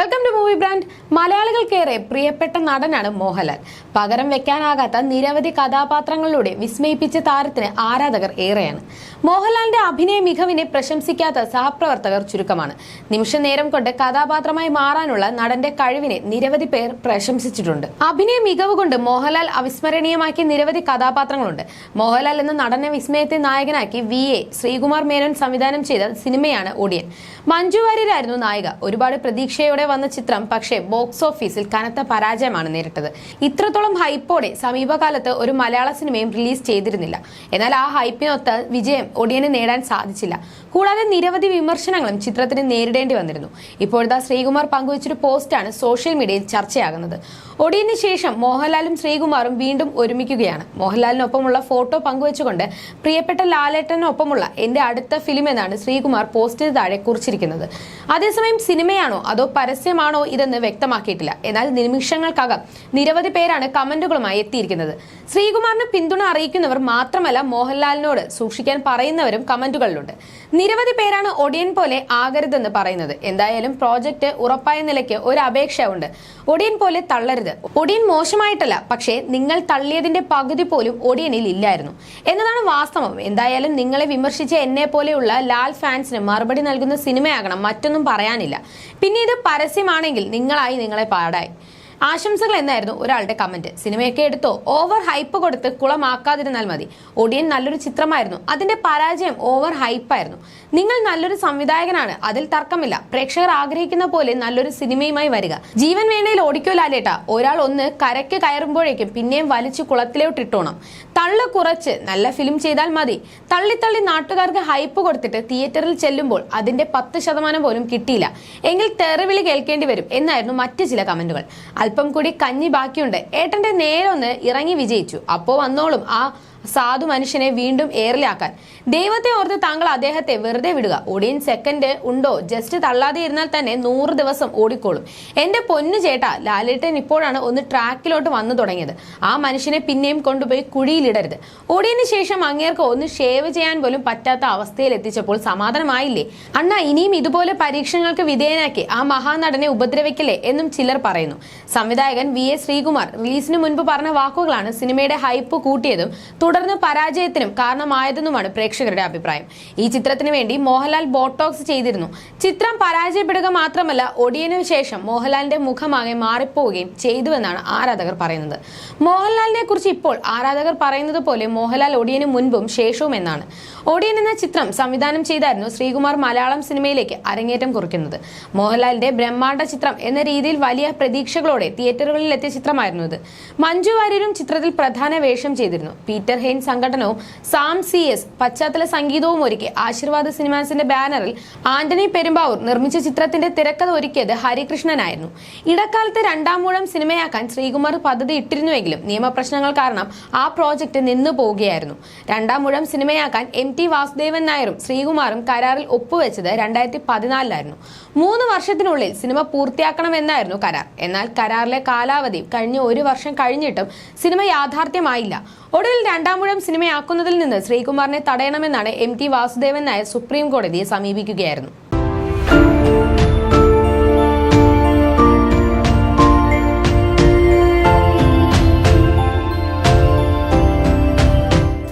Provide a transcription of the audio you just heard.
Welcome to movie brand മലയാളികൾക്കേറെ പ്രിയപ്പെട്ട നടനാണ് മോഹൻലാൽ. പകരം വെക്കാനാകാത്ത നിരവധി കഥാപാത്രങ്ങളിലൂടെ വിസ്മയിപ്പിച്ച താരത്തിന് ആരാധകർ ഏറെയാണ്. മോഹൻലാലിന്റെ അഭിനയ മികവിനെ പ്രശംസിക്കാത്ത സഹപ്രവർത്തകർ ചുരുക്കമാണ്. നിമിഷ നേരം കൊണ്ട് കഥാപാത്രമായി മാറാനുള്ള നടന്റെ കഴിവിനെ നിരവധി പേർ പ്രശംസിച്ചിട്ടുണ്ട്. അഭിനയ മികവ് കൊണ്ട് മോഹൻലാൽ അവിസ്മരണീയമാക്കിയ നിരവധി കഥാപാത്രങ്ങളുണ്ട്. മോഹൻലാൽ എന്ന നടനെ വിസ്മയത്തെ നായകനാക്കി വി. എ. ശ്രീകുമാർ മേനോൻ സംവിധാനം ചെയ്ത സിനിമയാണ് ഒടിയൻ. മഞ്ജു വാര്യരായിരുന്നു നായിക. ഒരുപാട് പ്രതീക്ഷയോടെ വന്ന ചിത്രം പക്ഷേ ബോക്സ് ഓഫീസിൽ കനത്ത പരാജയമാണ് നേരിട്ടത്. ഇത്രത്തോളം ഹൈപ്പോടെ സമീപകാലത്ത് ഒരു മലയാള സിനിമയും റിലീസ് ചെയ്തിരുന്നില്ല. എന്നാൽ ആ ഹൈപ്പിനൊത്ത വിജയം ഒടിയന് നേടാൻ സാധിച്ചില്ല. കൂടാതെ നിരവധി വിമർശനങ്ങളും ചിത്രത്തിന് നേരിടേണ്ടി വന്നിരുന്നു. ഇപ്പോഴത്തെ ശ്രീകുമാർ പങ്കുവച്ചൊരു പോസ്റ്റാണ് സോഷ്യൽ മീഡിയയിൽ ചർച്ചയാകുന്നത്. ഒടിയന് ശേഷം മോഹൻലാലും ശ്രീകുമാറും വീണ്ടും ഒരുമിക്കുകയാണ്. മോഹൻലാലിനൊപ്പമുള്ള ഫോട്ടോ പങ്കുവച്ചുകൊണ്ട് പ്രിയപ്പെട്ട ലാലേട്ടനൊപ്പമുള്ള എന്റെ അടുത്ത ഫിലിം എന്നാണ് ശ്രീകുമാർ പോസ്റ്റിന് താഴെ കുറിച്ചിരിക്കുന്നത്. അതേസമയം സിനിമയാണോ അതോ പരസ്യമാണോ ഇതെന്ന് വ്യക്തമാക്കിയിട്ടില്ല. എന്നാൽ നിമിഷങ്ങൾക്കകം നിരവധി പേരാണ് കമന്റുകളുമായി എത്തിയിരിക്കുന്നത്. ശ്രീകുമാറിന് പിന്തുണ അറിയിക്കുന്നവർ മാത്രമല്ല മോഹൻലാലിനോട് സൂക്ഷിക്കാൻ പറയുന്നവരും കമന്റുകളിലുണ്ട്. നിരവധി പേരാണ് ഒടിയൻ പോലെ ആകരുതെന്ന് പറയുന്നത്. എന്തായാലും പ്രോജക്റ്റ് ഉറപ്പായ നിലയ്ക്ക് ഒരു അപേക്ഷ ഉണ്ട് ഒടിയൻ പോലെ തള്ളരുത്. ഒടിയൻ മോശമായിട്ടല്ല പക്ഷേ നിങ്ങൾ തള്ളിയതിന്റെ പകുതി പോലും ഒടിയനിൽ ഇല്ലായിരുന്നു. എന്നതാണ് വാസ്തവം. എന്തായാലും നിങ്ങളെ വിമർശിച്ച എന്നെ പോലെയുള്ള ലാൽ ഫാൻസിന് മറുപടി നൽകുന്ന സിനിമയാകണം മറ്റൊന്നും പറയാനില്ല. പിന്നെ ഇത് പരസ്യമാണെങ്കിൽ നിങ്ങളായി നിങ്ങളെ പാടായി. ആശംസകൾ എന്നായിരുന്നു ഒരാളുടെ കമന്റ് സിനിമയൊക്കെ എടുത്തോ? ഓവർ ഹൈപ്പ് കൊടുത്ത് കുളമാക്കാതിരുന്നാൽ മതി. ഒടിയൻ നല്ലൊരു ചിത്രമായിരുന്നു. അതിന്റെ പരാജയം ഓവർ ഹൈപ്പായിരുന്നു നിങ്ങൾ നല്ലൊരു സംവിധായകനാണ്. അതിൽ തർക്കമില്ല. പ്രേക്ഷകർ ആഗ്രഹിക്കുന്ന പോലെ നല്ലൊരു സിനിമയുമായി വരിക. ജീവൻ വേണയിൽ ഓടിക്കോ ലാലേട്ട. ഒരാൾ ഒന്ന് കരയ്ക്ക് കയറുമ്പോഴേക്കും പിന്നെയും വലിച്ചു കുളത്തിലോട്ട് ഇട്ടോണം. തള്ളു കുറച്ച് നല്ല ഫിലിം ചെയ്താൽ മതി. തള്ളിത്തള്ളി തള്ളി നാട്ടുകാർക്ക് ഹൈപ്പ് കൊടുത്തിട്ട് തിയേറ്ററിൽ ചെല്ലുമ്പോൾ അതിന്റെ പത്ത് ശതമാനം പോലും കിട്ടിയില്ല. എങ്കിൽ തെറിവിളി കേൾക്കേണ്ടി വരും എന്നായിരുന്നു മറ്റ് ചില കമന്റുകൾ അല്പം കൂടി കഞ്ഞി ബാക്കിയുണ്ട്. ഏട്ടന്റെ നേരെ ഒന്ന് ഇറങ്ങി വിജയിച്ചു. അപ്പോ വന്നോളും. ആ സാധു മനുഷ്യനെ വീണ്ടും ഏറിലാക്കാൻ. ദൈവത്തെ ഓർത്ത് താങ്കൾ അദ്ദേഹത്തെ വെറുതെ വിടുക. ഒടിയൻ സെക്കൻഡ് ഉണ്ടോ? ജസ്റ്റ് തള്ളാതെ ഇരുന്നാൽ തന്നെ നൂറ് ദിവസം ഓടിക്കോളും. എന്റെ പൊന്നു ചേട്ടാ ലാലേട്ടൻ ഇപ്പോഴാണ് ഒന്ന് ട്രാക്കിലോട്ട് വന്നു തുടങ്ങിയത്. ആ മനുഷ്യനെ പിന്നെയും കൊണ്ടുപോയി കുഴിയിലിടരുത്. ഒടിയന് ശേഷം അങ്ങേർക്ക് ഒന്ന് ഷേവ് ചെയ്യാൻ പോലും പറ്റാത്ത അവസ്ഥയിൽ എത്തിച്ചപ്പോൾ സമാധാനമായില്ലേ? അണ്ണ ഇനിയും ഇതുപോലെ പരീക്ഷണങ്ങൾക്ക് വിധേയനാക്കി ആ മഹാനടനെ ഉപദ്രവിക്കല്ലേ എന്നും ചിലർ പറയുന്നു. സംവിധായകൻ വി എസ് ശ്രീകുമാർ റിലീസിന് മുൻപ് പറഞ്ഞ വാക്കുകളാണ് സിനിമയുടെ ഹൈപ്പ് കൂട്ടിയതും തുടർന്ന് പരാജയത്തിനും കാരണമായതെന്നുമാണ് പ്രേക്ഷകരുടെ അഭിപ്രായം. ഈ ചിത്രത്തിന് വേണ്ടി മോഹൻലാൽ ബോട്ടോക്സ് ചെയ്തിരുന്നു. ചിത്രം പരാജയപ്പെടുക മാത്രമല്ല ഒടിയനു ശേഷം മോഹൻലാലിന്റെ മുഖമാകെ മാറിപ്പോവുകയും ചെയ്തുവെന്നാണ് ആരാധകർ പറയുന്നത്. മോഹൻലാലിനെ കുറിച്ച് ഇപ്പോൾ ആരാധകർ പറയുന്നത് പോലെ മോഹൻലാൽ ഒടിയന് മുൻപും ശേഷവും എന്നാണ്. ഒടിയൻ എന്ന ചിത്രം സംവിധാനം ചെയ്തായിരുന്നു ശ്രീകുമാർ മലയാളം സിനിമയിലേക്ക് അരങ്ങേറ്റം കുറിക്കുന്നത്. മോഹൻലാലിന്റെ ബ്രഹ്മാണ്ഡ ചിത്രം എന്ന രീതിയിൽ വലിയ പ്രതീക്ഷകളോടെ തിയേറ്ററുകളിൽ എത്തിയ ചിത്രമായിരുന്നു ഇത്. മഞ്ജു വാര്യരും ചിത്രത്തിൽ പ്രധാന വേഷം ചെയ്തിരുന്നു. പീറ്റർ ഹെയ്ൻ സംഘടനവും സാം സി എസ് പശ്ചാത്തല സംഗീതവും ഒരുക്കി. ആശീർവാദ് സിനിമാസിന്റെ ബാനറിൽ ആന്റണി പെരുമ്പാവൂർ നിർമ്മിച്ച ചിത്രത്തിന്റെ തിരക്കഥ ഒരുക്കിയത് ഹരികൃഷ്ണനായിരുന്നു. ഇടക്കാലത്ത് രണ്ടാം മൂഴം സിനിമയാക്കാൻ ശ്രീകുമാർ പദ്ധതി ഇട്ടിരുന്നുവെങ്കിലും നിയമപ്രശ്നങ്ങൾ കാരണം ആ പ്രോജക്റ്റ് നിന്നു പോവുകയായിരുന്നു. രണ്ടാം മൂഴം സിനിമയാക്കാൻ എം ടി വാസുദേവൻ നായരും ശ്രീകുമാറും കരാറിൽ ഒപ്പുവെച്ചത് രണ്ടായിരത്തി പതിനാലിലായിരുന്നു മൂന്ന് വർഷത്തിനുള്ളിൽ സിനിമ പൂർത്തിയാക്കണമെന്നായിരുന്നു കരാർ. എന്നാൽ കരാറിലെ കാലാവധി കഴിഞ്ഞ ഒരു വർഷം കഴിഞ്ഞിട്ടും സിനിമ യാഥാർത്ഥ്യമായില്ല. ഒടുവിൽ രണ്ടാമൂഴം സിനിമയാക്കുന്നതിൽ നിന്ന് ശ്രീകുമാറിനെ തടയണമെന്നാണ് M T Vasudevan Nair supreme കോടതിയെ സമീപിക്കുകയായിരുന്നു